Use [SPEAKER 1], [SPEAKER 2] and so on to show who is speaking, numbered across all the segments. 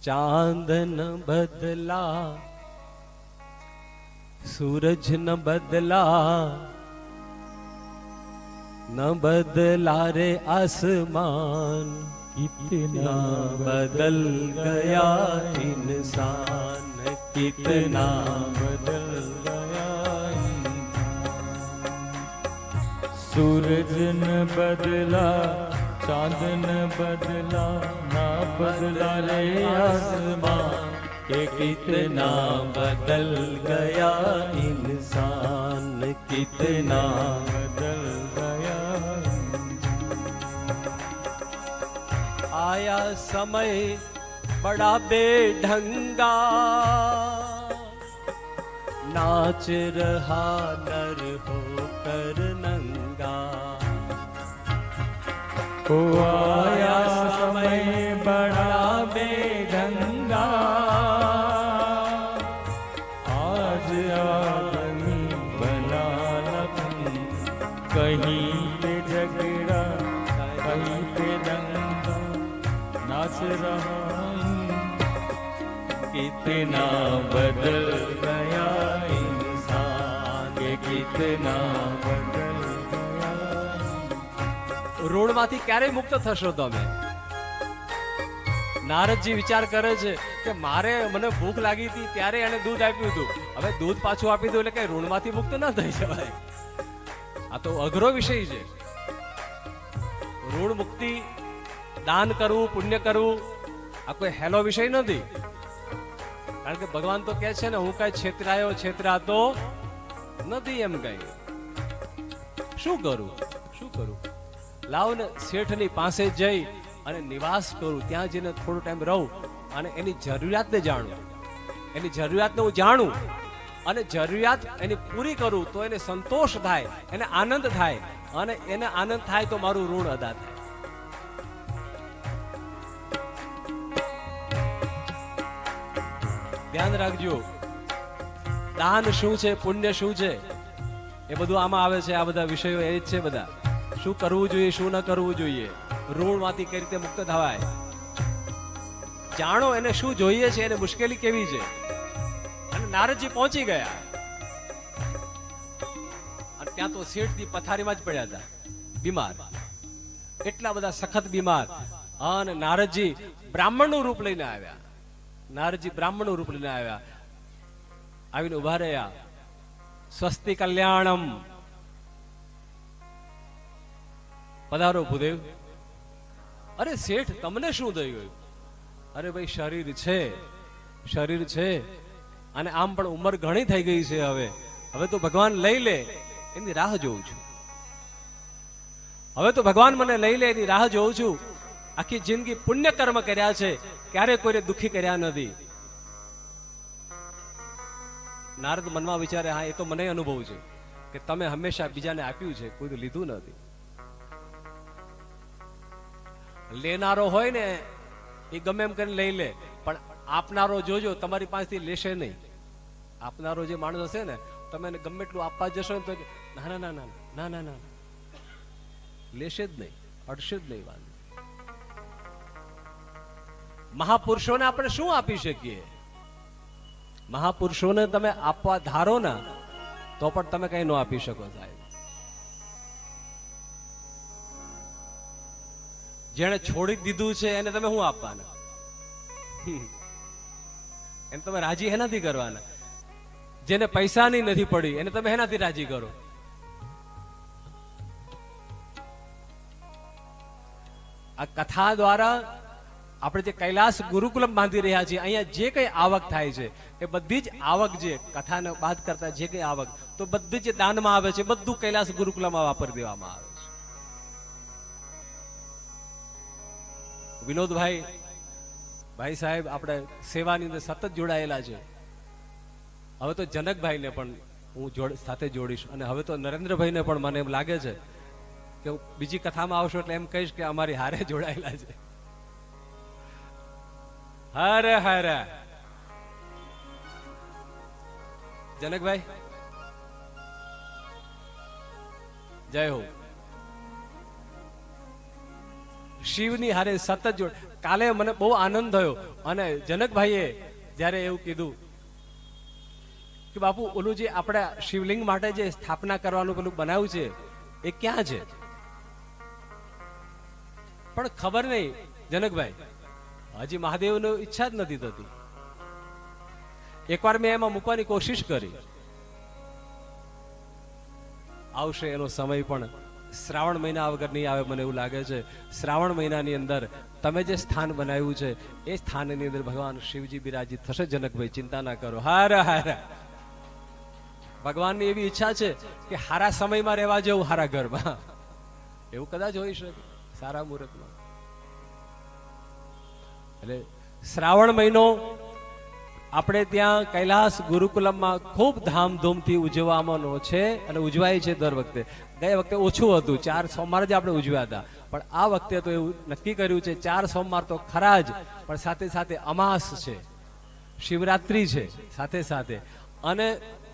[SPEAKER 1] ચાંદ ન બદલા સૂરજ ન બદલા ન બદલા રે આસમાન કિતના બદલ ગયા ઇન્સાન કિતના બદલ ગયા
[SPEAKER 2] सूरज न बदला ચાંદન બદલા ના બદલા રે આસમાન
[SPEAKER 1] કે કિતના બદલ ગયા ઇન્સાન કિતના બદલ ગયા આયા સમય બડા બેઢંગા નાચ રહા નર
[SPEAKER 2] હો आया समय बड़ा बेढंगा आज आदमी बना लखन कहीं पे झगड़ा कहीं पे दंगा नाच रहा हूँ कितना बदल गया इंसान ये कितना
[SPEAKER 1] ઋણમાંથી ક્યારેય મુક્ત થશો તમે? નારદજી વિચાર કરે છે કે મારે મને ભૂખ લાગી હતી ત્યારે એને દૂધ આપ્યું હતું. હવે દૂધ પાછું આપી દઉં એટલે કઈ ઋણમાંથી મુક્ત ન થઈ જવાય. આ તો અઘરો વિષય છે. ઋણ મુક્તિ, દાન કરવું, પુણ્ય કરવું, આ કોઈ હેલો વિષય નથી. કારણ કે ભગવાન તો કહે છે ને, હું કઈ છેતરાયો, છેતરાતો નથી એમ કઈ. શું કરું? લાવ ને શેઠની પાસે જઈ અને નિવાસ કરું. ત્યાં જઈને થોડો ટાઈમ રહું અને એની જરૂરિયાતને જાણું. એની જરૂરિયાતને હું જાણું અને જરૂરિયાત એની પૂરી કરું તો એને સંતોષ થાય, એને આનંદ થાય અને એને આનંદ થાય તો મારું ઋણ અદા થાય. ધ્યાન રાખજો. દાન શું છે, પુણ્ય શું છે? એ બધું આમાં આવે છે. આ બધા વિષયો એ જ છે બધા. શું કરવું જોઈએ, શું ન કરવું જોઈએ? ઋણમાંથી કઈ રીતે મુક્ત થવાય? જાણો એને શું જોઈએ છે, એને મુશ્કેલી કેવી છે? અને નારદજી પહોંચી ગયા. અને ત્યાં તો શેઠજી પથારીમાં જ પડ્યા હતા. બીમાર. એટલા બધા સખત બીમાર. અને નારદજી બ્રાહ્મણનું રૂપ લઈને આવ્યા. નારદજી બ્રાહ્મણનું રૂપ લઈને આવ્યા. આવીને ઊભા રહ્યા. સ્વસ્તિ કલ્યાણમ. પધારો ભૂદેવ. અરે શેઠ, તમને શું થઈ ગયું? અરે ભાઈ, શરીર છે શરીર છે. અને આમ પણ ઉંમર ઘણી થઈ ગઈ છે હવે. હવે તો ભગવાન લઈ લે, એની રાહ જોઉં છું. હવે તો ભગવાન મને લઈ લે, એની રાહ જોઉં છું. આખી જિંદગી પુણ્ય કર્મ કર્યા છે, ક્યારે કોઈને દુખી કર્યા નથી. નારદ મનમાં વિચારે, હા, એ તો મને અનુભવ છે, કે તમે હંમેશા બીજાને આપ્યું છે, કોઈ લીધું નથી. લેનારો હોય ને, એ ગમે એમ કરીને લઈ લે. પણ આપનારો જોજો, તમારી પાસેથી લેશે નહીં. આપનારો જે માણસ હશે ને, તમે ગમે એટલું આપવા જશો ને તો ના ના ના ના ના ના લેશે જ નહીં, અડશે જ નહીં વાંધો મહાપુરુષોને આપણે શું આપી શકીએ? મહાપુરુષોને તમે આપવા ધારો ના, તો પણ તમે કઈ ન આપી શકો સાહેબ. જેણે છોડી દીધું છે, એને તમે શું આપવાના? એને તમે રાજી એનાથી કરવાના? જેને પૈસાની નથી પડી, એને તમે એનાથી રાજી કરો. આ કથા દ્વારા આપણે જે કૈલાસ ગુરુકુલમ બાંધી રહ્યા છીએ, અહીંયા જે કઈ આવક થાય છે, એ બધી જ આવક જે કથાને બાદ કરતા જે કઈ આવક, તો બધી જે દાનમાં આવે છે, બધું કૈલાસ ગુરુકુલમાં વાપરી દેવામાં આવે. વિનોદભાઈ, ભાઈ સાહેબ, આપણે સેવાની અંદર સતત જોડાયેલા છે. હવે તો જનકભાઈને પણ હું જોડ, સાથે જોડીશ અને હવે તો નરેન્દ્રભાઈને પણ મને એમ લાગે છે કે હું બીજી કથામાં આવશો એટલે એમ કહીશ કે અમારી હારે જોડાયેલા છે. હરે હરે. જનકભાઈ. જય હો. શિવની હારે સતત જોડ. કાલે મને બહુ આનંદ થયો. અને જનકભાઈએ જ્યારે એવું કીધું કે બાપુ, ઓલું જે આપણે શિવલિંગ માટે જે સ્થાપના કરવાનું પેલું બનાવ્યું છે, એ ક્યાં છે? પણ ખબર નહીં, જનકભાઈ. હજી મહાદેવનો ઈચ્છા જ નથી થતી. એકવાર મેં એમાં મૂકવાની કોશિશ કરી. આવશે એનો સમય પણ શ્રાવણ મહિના વગર નહીં આવે મને એવું લાગે છે. શ્રાવણ મહિનાની અંદર તમે જે સ્થાન બનાવ્યું છે, એ સ્થાનની અંદર ભગવાન શિવજી બિરાજી થશે. જનકભાઈ, ચિંતા ના કરો. હાર હાર. ભગવાનની એવી ઈચ્છા છે કે હારા સમયમાં રહેવા જવું હારા ઘરમાં. એવું કદાચ હોઈ શકે. સારા મુહૂર્તમાં. એટલે શ્રાવણ મહિનો આપણે ત્યાં કૈલાસ ગુરુકુલમમાં ખૂબ ધામધૂમથી ઉજવવાનો છે અને ઉજવાય છે દર વખતે. ગયા વખતે ઓછું હતું, ચાર સોમવાર જ આપણે ઉજવ્યા હતા. પણ આ વખતે તો એવું નક્કી કર્યું છે, ચાર સોમવાર તો ખરા જ, પણ સાથે સાથે અમાસ છે, શિવરાત્રી છે, સાથે સાથે. અને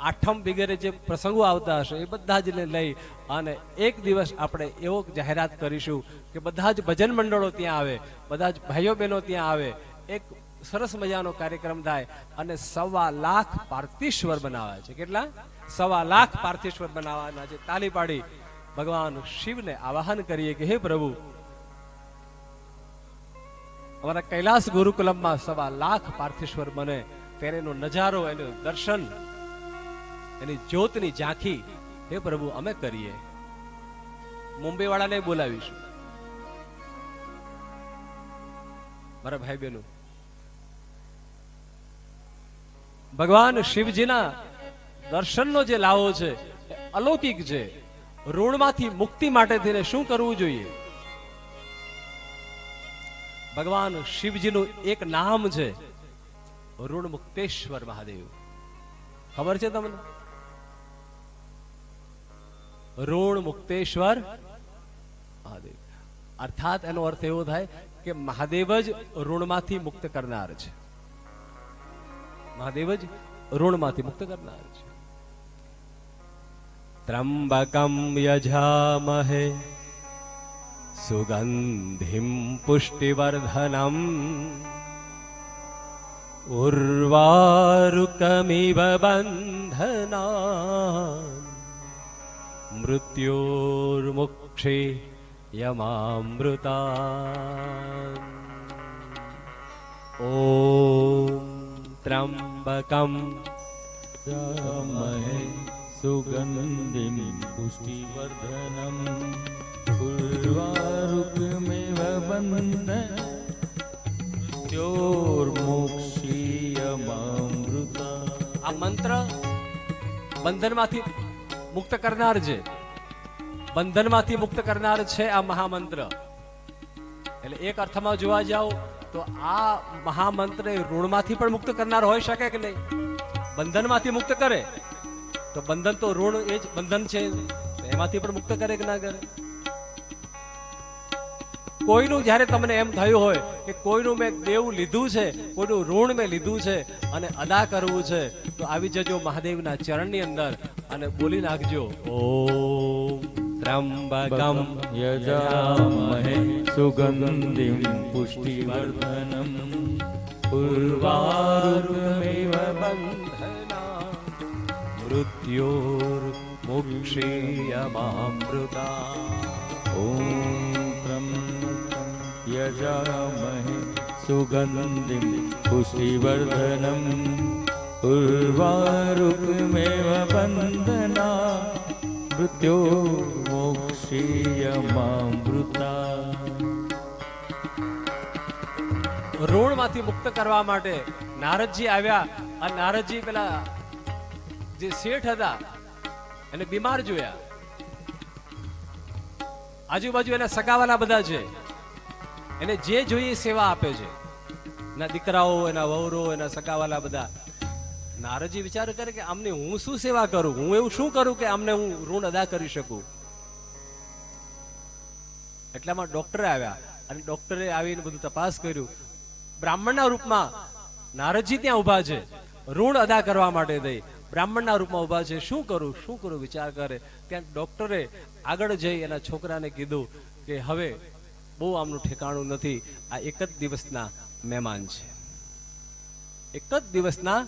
[SPEAKER 1] આઠમ વગેરે જે પ્રસંગો આવતા હશે એ બધા જ લઈ અને એક દિવસ આપણે એવો જાહેરાત કરીશું કે બધા જ ભજન મંડળો ત્યાં આવે, બધા જ ભાઈઓ બહેનો ત્યાં આવે. એક સરસ મજાનો કાર્યક્રમ થાય અને સવા લાખ પાર્થિશ્વર બનાવ્યા છે. કેટલા? સવા લાખ પાર્થિશ્વર બનાવવાના છે તાલી પાડી. ભગવાન શિવને આવાહન કરીએ કે હે પ્રભુ, અમારા કૈલાસ ગુરુકુલમમાં સવા લાખ પાર્થિશ્વર બને. એનો નજારો, એનું દર્શન, એની જ્યોતની ઝાંખી હે પ્રભુ, અમે કરીએ. મુંબઈ વાળાને બોલાવીશું. મારા ભાઈ બહેનો ભગવાન શિવજીના દર્શનનો જે લાવો છે અલૌકિક છે. ઋણમાંથી મુક્તિ માટે તેને શું કરવું જોઈએ? ભગવાન શિવજીનું એક નામ છે, ઋણ મુક્તેશ્વર મહાદેવ. ખબર છે તમને? ઋણ મુક્તેશ્વર મહાદેવ. અર્થાત એનો અર્થ એવો થાય કે મહાદેવ જ ઋણમાંથી મુક્ત કરનાર છે. મહાદેવ જ ઋણમાંથી મુક્ત કરનાર છે ત્રંબકમ યજામહે સુગંધિમ પુષ્ટિવર્ધનમ ઉર્વારુકમિવ બંધના મૃત્યોર્મુક્ષે યમામૃતા ઓમ ત્રંબકમ
[SPEAKER 2] મહે સુગંધિમ પુષ્ટિવર્ધનમ પૂર્વારુકમિવ
[SPEAKER 1] બંધ મંત્ર બંધનમાંથી મુક્ત કરનાર છે બંધનમાંથી મુક્ત કરનાર છે આ મહામંત્ર. એટલે એક અર્થમાં જોવા જાઓ તો આ મહામંત્ર ઋણમાંથી પણ મુક્ત કરનાર હોઈ શકે કે નહીં? બંધનમાંથી મુક્ત કરે? તો બંધન તો ઋણ એ જ બંધન છે. એમાંથી પણ મુક્ત કરે કે ના કરે? કોઈનું જ્યારે તમને એમ થયું હોય કે કોઈનું મેં દેવું લીધું છે, કોઈનું ઋણ મેં લીધું છે અને અદા કરવું છે, તો આવી જજો મહાદેવના ચરણની અંદર અને બોલી નાખજો. ઓમ त्र्यम्बकं
[SPEAKER 2] यजामहे सुगन्धिं पुष्टिवर्धनम्। पुर्वारुग्मेव
[SPEAKER 1] बन्धना। मृत्योर्मुक्षीयमामृता
[SPEAKER 2] ॐ त्रं यजामहे सुगन्धिं पुष्टिवर्धनम्। उर्वारुकमेव बन्धना। મૃત્યો મોક્ષીયમામૃતા
[SPEAKER 1] ઋણમાંથી મુક્ત કરવા માટે નારદજી આવ્યા અને નારદજી પેલા જે શેઠ હતા, એને બીમાર જોયા. આજુબાજુ એના સગાવાલા બધા છે. એને જે જોઈએ સેવા આપે છે. એના દીકરાઓ, એના વહુરો, એના સગાવાલા બધા નારદજી વિચાર કરે કે આમને હું શું સેવા કરું? હું એવું શું કરું કે આમને હું ઋણ અદા કરી શકું? એટલામાં ડોક્ટર આવ્યા અને ડોક્ટરે આવીને બધું તપાસ કર્યું. બ્રાહ્મણના રૂપમાં નારદજી ત્યાં ઊભા છે. ઋણ અદા કરવા માટે થઈ બ્રાહ્મણના રૂપમાં ઊભા છે. શું કરું? શું કરું? વિચાર કરે. ત્યાં ડોક્ટરે આગળ જઈ એના છોકરાને કીધું કે હવે બહુ આમનું ઠેકાણું નથી. આ એક જ દિવસના મહેમાન છે. એક જ દિવસના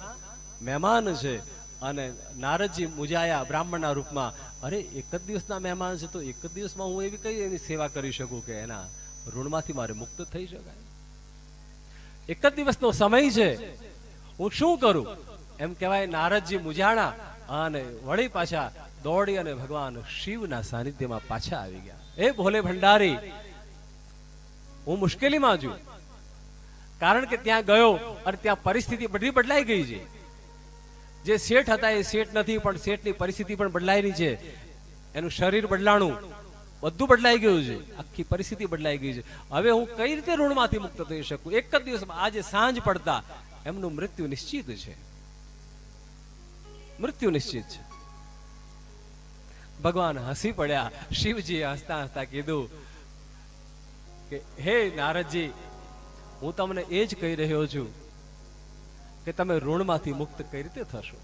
[SPEAKER 1] મહેમાન છે. અને નારદજી મુજાયા બ્રાહ્મણના રૂપમાં, અરે, એક જ દિવસના મહેમાન છે, તો એક જ દિવસમાં હું એવી કઈ એની સેવા કરી શકું કે એના ઋણમાંથી મારે મુક્ત થઈ શકાય? એક જ દિવસનો સમય છે. હું શું કરું? એમ કહેવાય નારદજી મુજાણા અને વળી પાછા દોડી અને ભગવાન શિવના સાનિધ્યમાં પાછા આવી ગયા. એ ભોલે ભંડારી, હું મુશ્કેલીમાં છું. કારણ કે ત્યાં ગયો અને ત્યાં પરિસ્થિતિ બધી બદલાઈ ગઈ છે. જે શેઠ હતા એ શેઠ નથી, પણ શેઠની પરિસ્થિતિ પણ બદલાયેલી છે. એનું શરીર બદલાણું, બધું બદલાઈ ગયું છે. આખી પરિસ્થિતિ બદલાઈ ગઈ છે. હવે હું કઈ રીતે ઋણમાંથી મુક્ત થઈ શકું? એક જ દિવસમાં આજે સાંજ પડતા એમનું મૃત્યુ નિશ્ચિત છે. મૃત્યુ નિશ્ચિત છે. ભગવાન હસી પડ્યા. શિવજીએ હસતા હસતા કીધું કે, હે નારદજી, હું તમને એ જ કહી રહ્યો છું. કે તમે ઋણમાંથી મુક્ત કઈ રીતે થશો?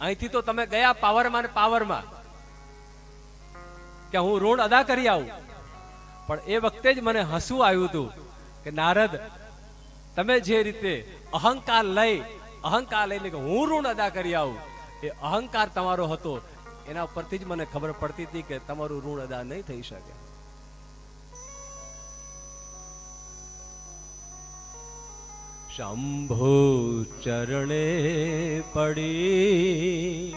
[SPEAKER 1] અહીંથી તો તમે ગયા પાવરમાં ને પાવરમાં કે હું ઋણ અદા કરી આવું. પણ એ વખતે જ મને હસવું આવ્યું હતું કે નારદ, તમે જે રીતે અહંકાર લઈ, અહંકાર લઈને કે હું ઋણ અદા કરી આવું, એ અહંકાર તમારો હતો, એના પરથી જ મને ખબર પડતી હતી કે તમારું ઋણ અદા નહીં થઈ શકે. शम्भो चरणे पडी। पडि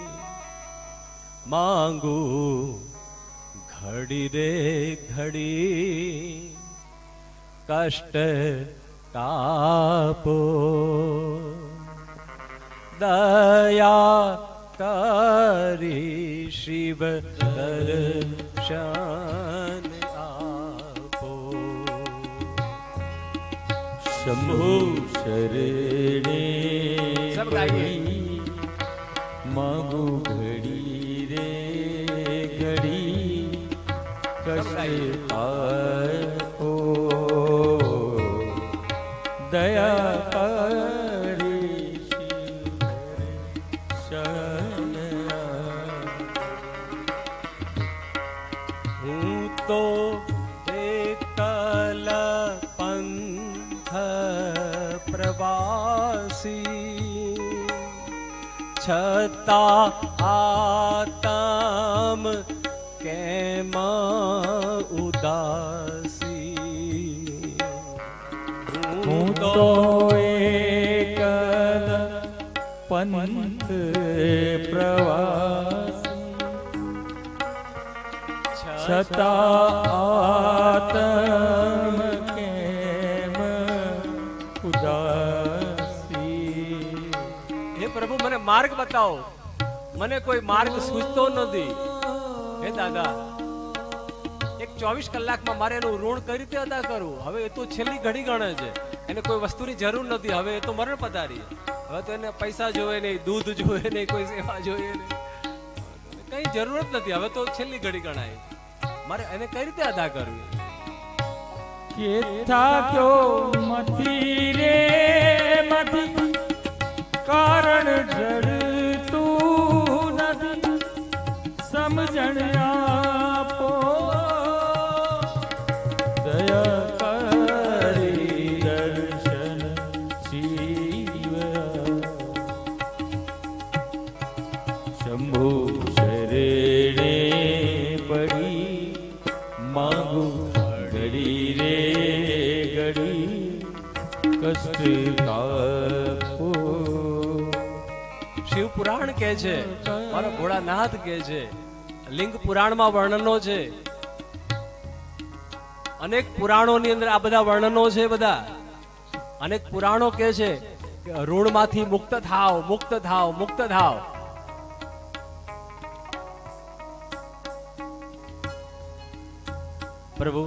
[SPEAKER 1] मागु घडीरे घडी। कष्ट कापो दया करी शिव दर्शन।
[SPEAKER 2] શંભુ શરણે
[SPEAKER 1] સબ ગાઈએ.
[SPEAKER 2] પડી, માગુ ઘડી રે ઘડી
[SPEAKER 1] ગાઈએ.
[SPEAKER 2] કષ્ટ આપો દયા
[SPEAKER 1] છતાં આતમ કેમ ઉદાસી?
[SPEAKER 2] હું તો એકલ પંથ પ્રવાસ. છતાં આતમ
[SPEAKER 1] માર્ગ બતાવો. મને કોઈ માર્ગ સૂચતો નથી. હે દાદા, એક ચોવીસ કલાકમાં મારે એનું ઋણ કઈ રીતે અદા કરવું? હવે એ તો છેલ્લી ઘડી ગણે છે. એને કોઈ વસ્તુની જરૂર નથી. હવે એ તો મરણ પધારી. હવે તો એને પૈસા જોવે નહીં, દૂધ જોવે નહીં, કોઈ સેવા જોઈએ નહીં. કઈ જરૂરત નથી. હવે તો છેલ્લી ઘડી ગણાય. મારે એને કઈ રીતે અદા કરવી?
[SPEAKER 2] કેથા ક્યો મથી રે મથી કારણ જડતું નથી. સમજણ આપો. દયા કરી દર્શન શિવ. શંભુ શરણે પડી, માંગુ ઘડી રે ઘડી, કષ્ટ કાપો.
[SPEAKER 1] શિવ પુરાણ કે છે, મારો ભોળાનાથ કે છે, લિંગ પુરાણમાં વર્ણનો છે. અનેક પુરાણોની અંદર આ બધા વર્ણનો છે બધા. અનેક પુરાણો કે છે કે ઋણમાંથી મુક્ત થાવ મુક્ત થાવ મુક્ત થાવ. પ્રભુ,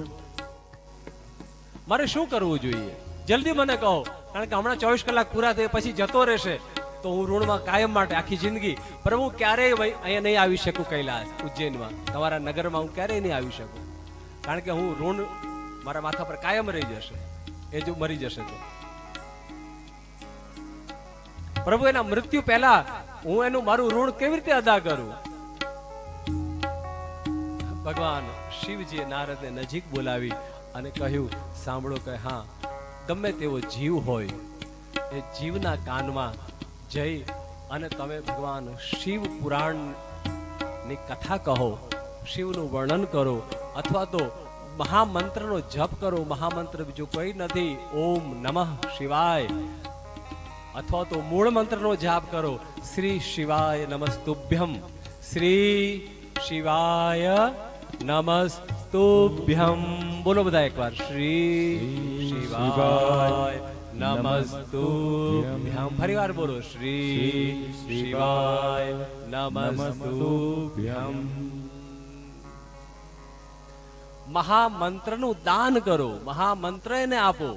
[SPEAKER 1] મારે શું કરવું જોઈએ? જલ્દી મને કહો, કારણ કે હમણાં ચોવીસ કલાક પૂરા થયે પછી જતો રહેશે. તો હું ઋણમાં કાયમ માટે આખી જિંદગી પ્રભુ ક્યારેય અહીંયા નહીં આવી શકું કૈલાસ ઉજ્જૈનમાં. તમારા નગરમાં હું ક્યારેય નહીં આવી શકું. કારણ કે હું ઋણ મારા માથા પર કાયમ રહી જશે. એ જો મરી જશે તો. પ્રભુ, એના મૃત્યુ પહેલા હું એનું મારું ઋણ કેવી રીતે અદા કરું? ભગવાન શિવજીએ નારદને નજીક બોલાવી અને કહ્યું, સાંભળો કે હા, ગમે તેવો જીવ હોય, એ જીવના કાનમાં જઈ અને તમે ભગવાન શિવ પુરાણની કથા કહો શિવનું વર્ણન કરો અથવા તો મહામંત્રનો જપ કરો મહામંત્ર બીજું કોઈ નથી ઓમ નમઃ શિવાય. અથવા તો મૂળ મંત્રનો જાપ કરો શ્રી શિવાય નમસ્તુભ્યમ શ્રી શિવાય નમસ્તુભ્યમ. બોલો બધા એકવાર શ્રી શિવાય નમસ્તુભ્યમ ફરી વાર બોલો શ્રી શિવાય નમસ્તુભ્યમ મહામંત્રનું દાન કરો મહામંત્ર એને આપો।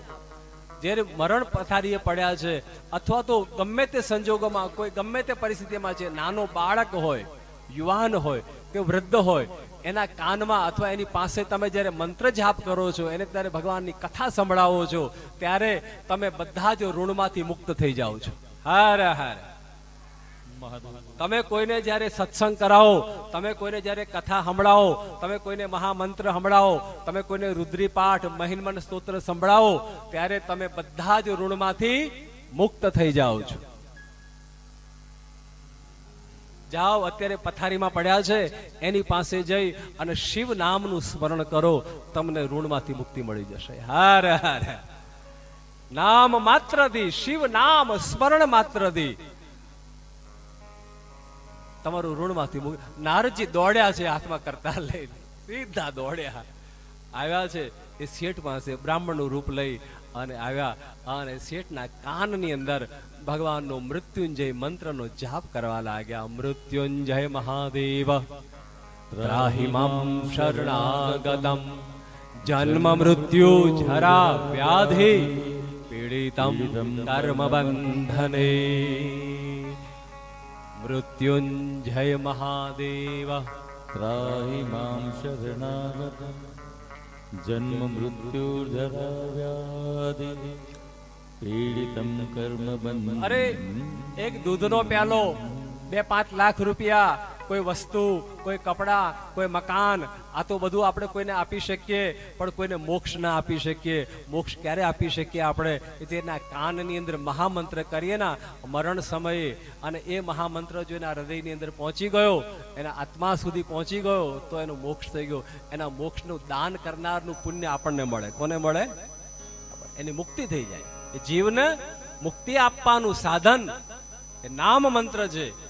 [SPEAKER 1] જ્યારે મરણ પથારીએ પડ્યા છે અથવા તો ગમે તે સંજોગોમાં કોઈ ગમે તે પરિસ્થિતિમાં છે નાનો બાળક હોય યુવાન હોય કે વૃદ્ધ હોય, એના કાનમાં અથવા એની પાસે તમે જ્યારે મંત્ર જાપ કરો છો, એને ત્યારે ભગવાનની કથા સંભળાવો છો, ત્યારે તમે બધા જ ઋણમાંથી મુક્ત થઈ જાઓ છો. હારે, હાર. તમે કોઈને જ્યારે સત્સંગ કરાવો, તમે કોઈને જ્યારે કથા સંભળાવો, તમે કોઈને મહામંત્ર સંભળાવો, તમે કોઈને રુદ્રી પાઠ મહિનમન સ્તોત્ર સંભળાવો, ત્યારે તમે બધા જ ઋણમાંથી મુક્ત થઈ જાઓ છો. જાઓ, અત્યારે પથારીમાં પડ્યા છે, એની પાસે જઈ અને શિવ નામનું સ્મરણ કરો, તમને ઋણમાંથી મુક્તિ મળી જશે. હાર હાર. નામ માત્રથી શિવ નામ સ્મરણ માત્રથી તમારું ઋણમાંથી મુક્તિ નારજી દોડ્યા છે હાથમાં કરતા લઈને. સીધા દોડ્યા. આવ્યા છે. એ શેઠ પાસે બ્રાહ્મણનું રૂપ લઈ અને આવ્યા. અને શેઠના કાનની અંદર ભગવાનનો મૃત્યુંજય મંત્રનો જાપ કરવા લાગ્યા. મૃત્યુંજય મહાદેવ શરણાગતમ. જન્મ મૃત્યુ જરા વ્યાધિ, પીડિતમ કર્મ બંધને. મૃત્યુંજય મહાદેવ,
[SPEAKER 2] ત્રાહી મામ શરણાગત જન્મ મૃત્યુ વ્યાધિ પીડિતમ કર્મ બંધ
[SPEAKER 1] અરે એક દૂધનો પ્યાલો બે પાંચ લાખ રૂપિયા કોઈ વસ્તુ, કોઈ કપડા, કોઈ મકાન, આ તો બધું આપણે કોઈને આપી શકીએ, પણ કોઈને મોક્ષ ના આપી શકીએ. મોક્ષ ક્યારે આપી શકીએ આપણે? જેના કાનની અંદર મહામંત્ર કરીએ ના, મરણ સમયે. અને એ મહામંત્ર જો એના હૃદયની અંદર પહોંચી ગયો, એના આત્મા સુધી પહોંચી ગયો, તો એનો મોક્ષ થઈ ગયો. એના મોક્ષનું દાન કરનારનું પુણ્ય આપણને મળે. કોને મળે? એની મુક્તિ થઈ જાય. જીવને મુક્તિ આપવાનું સાધન. નામ મંત્ર છે.